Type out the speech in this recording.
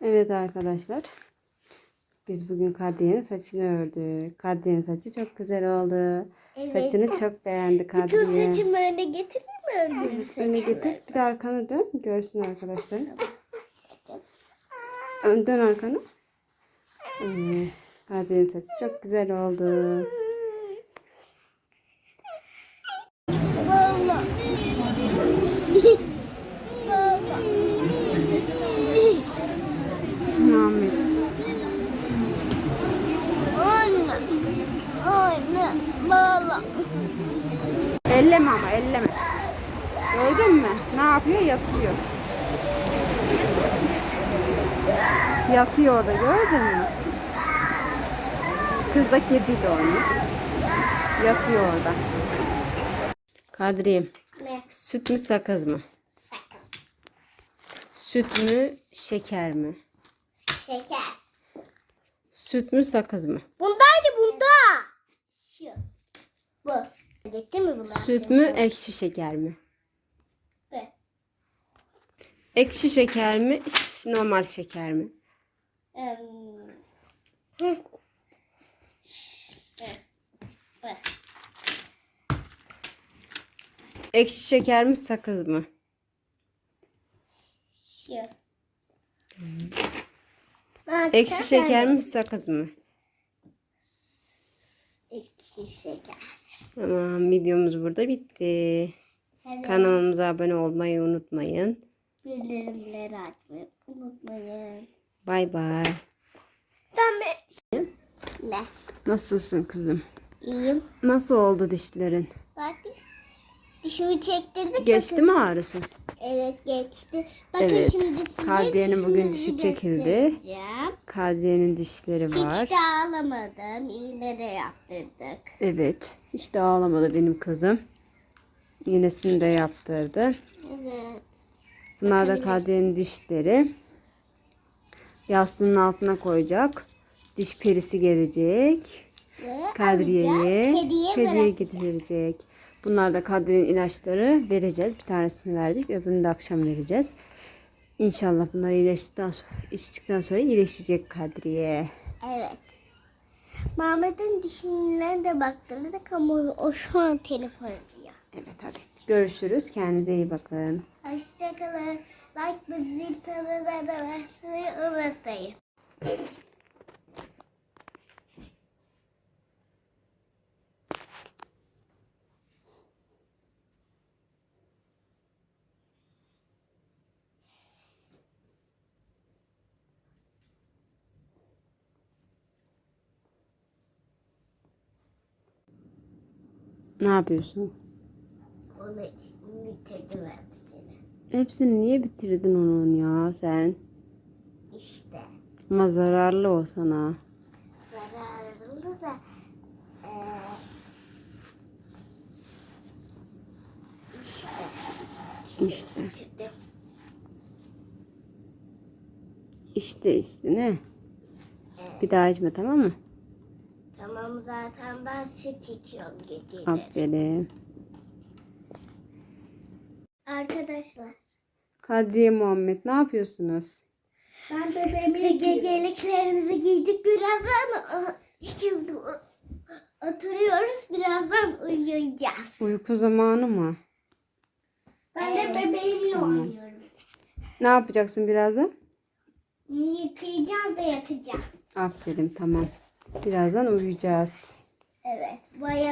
Evet arkadaşlar. Biz bugün Kadriye'nin saçını ördük. Kadriye'nin saçı çok güzel oldu. Evet. Saçını çok beğendi Kadriye. saçımı öne getireyim mi ördüğüm Öne getir. Bir de arkanı dön. Görsün arkadaşlar. Ön dön arkanı. Evet. Kadriye'nin saçı çok güzel oldu. Elleme ama elleme. Gördün mü? Ne yapıyor? Yatıyor. Yatıyor orada gördün mü? Kız da kediyle oynuyor. Yatıyor orada. Kadriyem. Ne? Süt mü sakız mı? Sakız. Süt mü şeker mi? Şeker. Süt mü sakız mı? Bundaydı bunda. Şu. Bu. Mi bunlar? Süt mü ekşi şeker mi? Bu. Ekşi şeker mi? Normal şeker mi? Bu. Ekşi şeker mi sakız mı? Ben Ekşi şeker mi sakız mı? Ekşi şeker. Tamam videomuz burada bitti. Evet. Kanalımıza abone olmayı unutmayın. Bildirimleri açmayı unutmayın. Bay bay. Ben? Ne? Nasılsın kızım? İyiyim. Nasıl oldu dişlerin? Bak. Dişimi çektirdik. Geçti bakın. mi ağrısı? Evet geçti. Bakın Evet. şimdi size Kadriye'nin bugün dişi çekildi. Kadriye'nin dişleri var. Hiç de ağlamadım. İğne de yaptırdık. Evet. Hiç de ağlamadı benim kızım. İğnesini de yaptırdı. Evet. Bunlar da Kadriye'nin dişleri. Yastığının altına koyacak. Diş perisi gelecek. Kadriye'ye hediye hediye getirecek. Bunlar da Kadriye'nin ilaçları vereceğiz. Bir tanesini verdik. Öbürünü de akşam vereceğiz. İnşallah bunlar iyileştikten sonra, içtikten sonra iyileşecek Kadriye. Evet. Mehmet'in dişine de baktırdık ama o şu an telefon ediyor. Evet hadi. Görüşürüz. Kendinize iyi bakın. Hoşçakalın. Like ve zil tabelada basmayı unutmayın. Ne yapıyorsun? Onu bitirdim hepsini. Hepsini niye bitirdin onun ya sen? İşte. Ama zararlı o sana. Zararlı da eee işte. İşte. Bitirdim. İşte işte ne? Bir daha içme tamam mı? Tamam zaten ben süt içiyorum geceleri. Aferin. Arkadaşlar. Kadriye Muhammed ne yapıyorsunuz? Ben bebeğimle geceliklerimizi giydik. Birazdan şimdi oturuyoruz. Birazdan uyuyacağız. Uyku zamanı mı? Ben de bebeğimle oynuyorum. Ne yapacaksın birazdan? Yıkayacağım ve yatacağım. Aferin tamam. Birazdan uyuyacağız. Evet. Baya